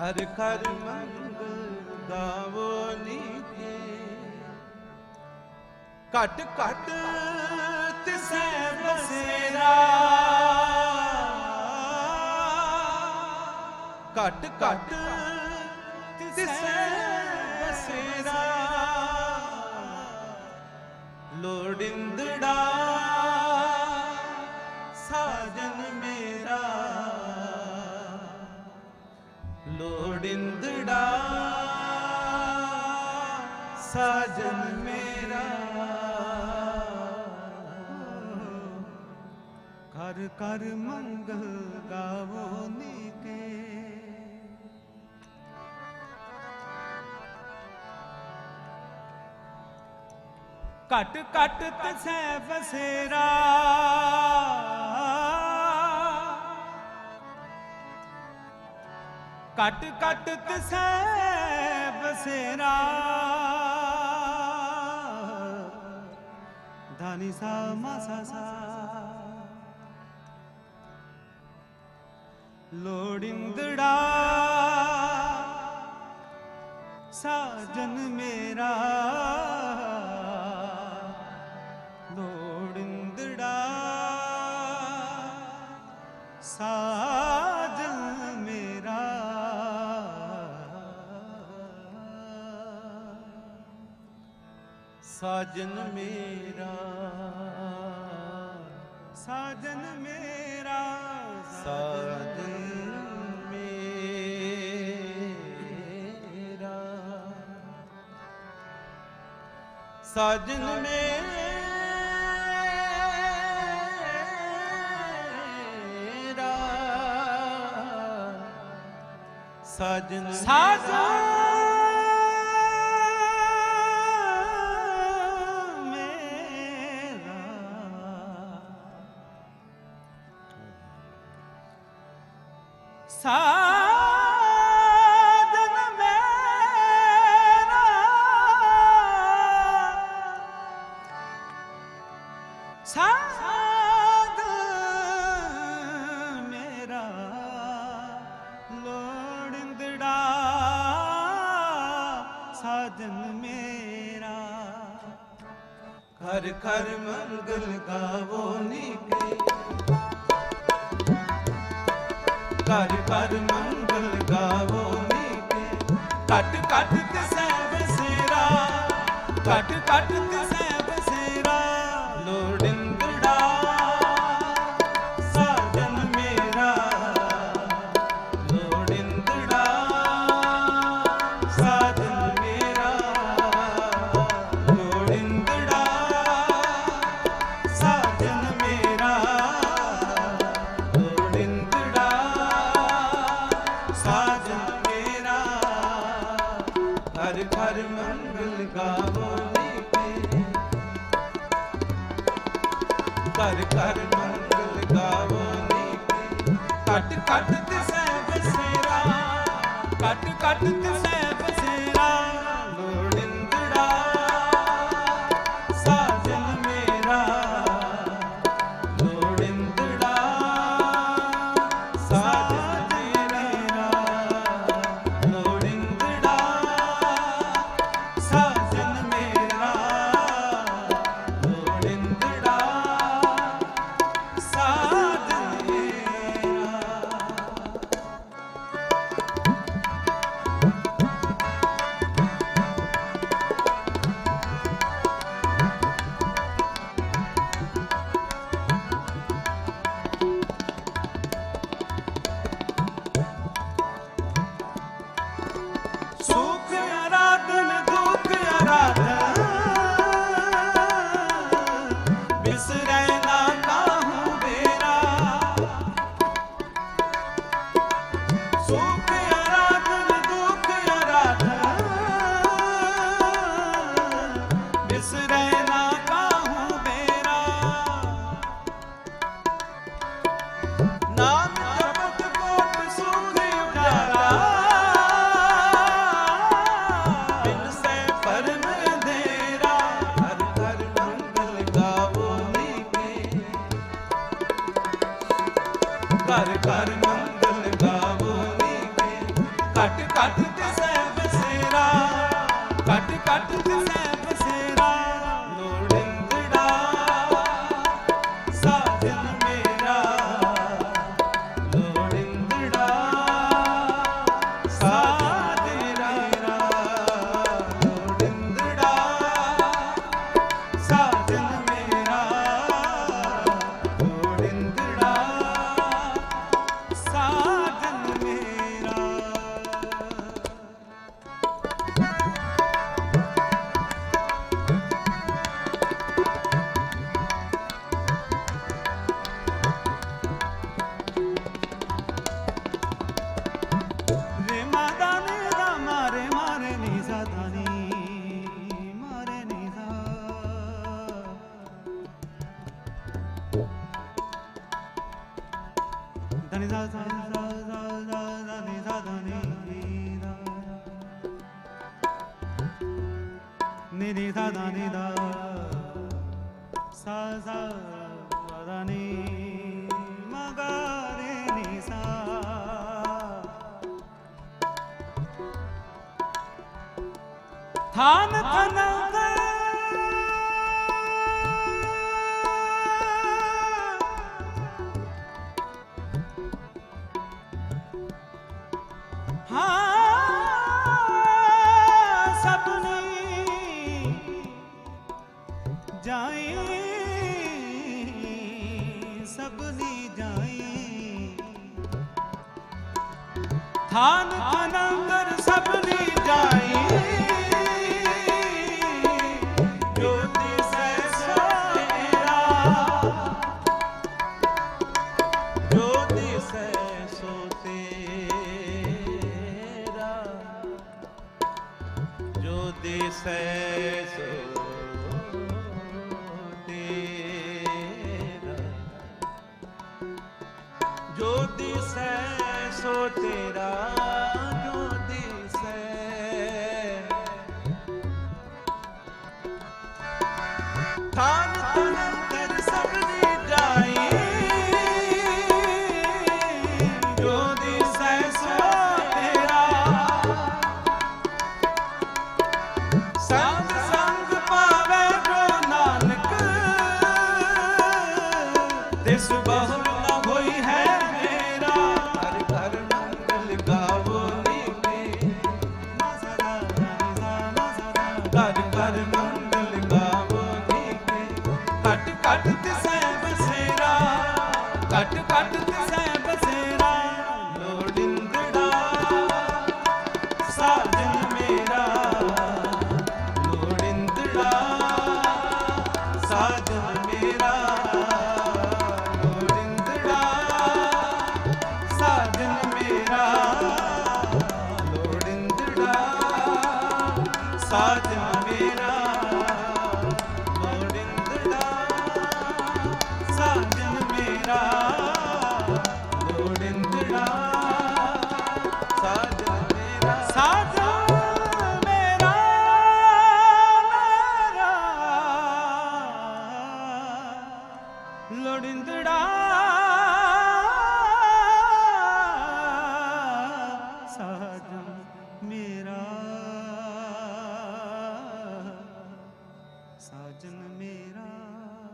ਘਰ ਘਰ ਮੰਗਲ ਗਾਵੋ ਨੀਕੇ ਘਟ ਘਟ ਤਿਸੈ ਬਸੇਰਾ। ਘਟ ਘਟ ਤਿਸੈ ਬਸੇਰਾ। ਲੋੜਿੰਦੜਾ ਸਾਜਨ ਮੇਰਾ ਕਰ ਕਰ ਮੰਗਲ ਗਾਵੋ ਨੀਕੇ ਘਟ ਘਟ ਤਸੈ ਬਸੇਰਾ ਘਟ ਘਟ ਤਸੈ ਬਸੇਰਾ ਧਾਨੀ ਸਾ ਮਸਾ ਸਾ ਲੋੜਿੰਦੜਾ ਸਾਜਨ ਮੇਰਾ ਲੋੜਿੰਦੜਾ ਸਾਜਨ ਮੇਰਾ ਸਾਜਨ ਮੇਰਾ ਸਾਜਨ ਮੇਰਾ ਸਾਜਨ ਮੇਰਾ। ਸਾਜਨ ਮੇਰਾ। ਸਾਜਨ ਮੇਰਾ। ਸਾਧਨ ਮੇਰਾ। ਸਾਧਨ ਮੇਰਾ ਲੋੜੰਦੜਾ ਸਾਧਨ ਮੇਰਾ। ਹਰ ਕਰਮ ਮੰਗਲ ਗਾਵੋ ਨੀ ਕੀ। ਘਰ ਪਰ ਮੰਗਲ ਗਾਵੋ ਨੀਤੇ। ਕੱਟ ਕੱਟ ਤੇ ਸਹਿਬ ਸੇਰਾ। ਕੱਟ ਕੱਟ ਤੇ ਘਰ ਘਰ ਮੰਗਲ ਗਾਵਨੀ ਕੱਟ ਕੱਟ ਤੇ ਸੈ ਬਸੇਰਾ ਕੱਟ ਕੱਟ ਤੇ ਘਟ ਘਟ ਦਿਸੈ ਬਸੇਰਾ ਘਟ ਘਟ ਦਿਸੈ ਬਸੇਰਾ ਧਨੀ ਦਾ ਸਾ ਸਾ ਸਾ ਸਾ ਸਾ ਨੀ ਸਦਾ, ਨੀ ਦਾ ਨੀ ਨੀ ਸਦਾ, ਨੀ ਦਾ। ਸਾ ਸਾ, ਸਦਾ, ਨੀ। ਮਗਾ ਰੇ ਨੀ ਸਾ। ਥਾਨ ਥਨੰਗ ਸਪਨੀ ਜਾਈ। ਥਾਨ ਥਨੰਗਰ ਸਭਨੀ ਜਾਈ। ਜੋਤੀ ਸੋ ਤੇਰਾ ਜੋ ਦਿਸੈ ਥਾਨ ਤਨ ਤਨ ਸਭਨੀ ਜਾਈ। ਜੋ ਦਿਸੈ ਸੋ ਤੇਰਾ। ਸੰਗ ਘਰ ਘਰ ਲੋੜਿੰਦੜਾ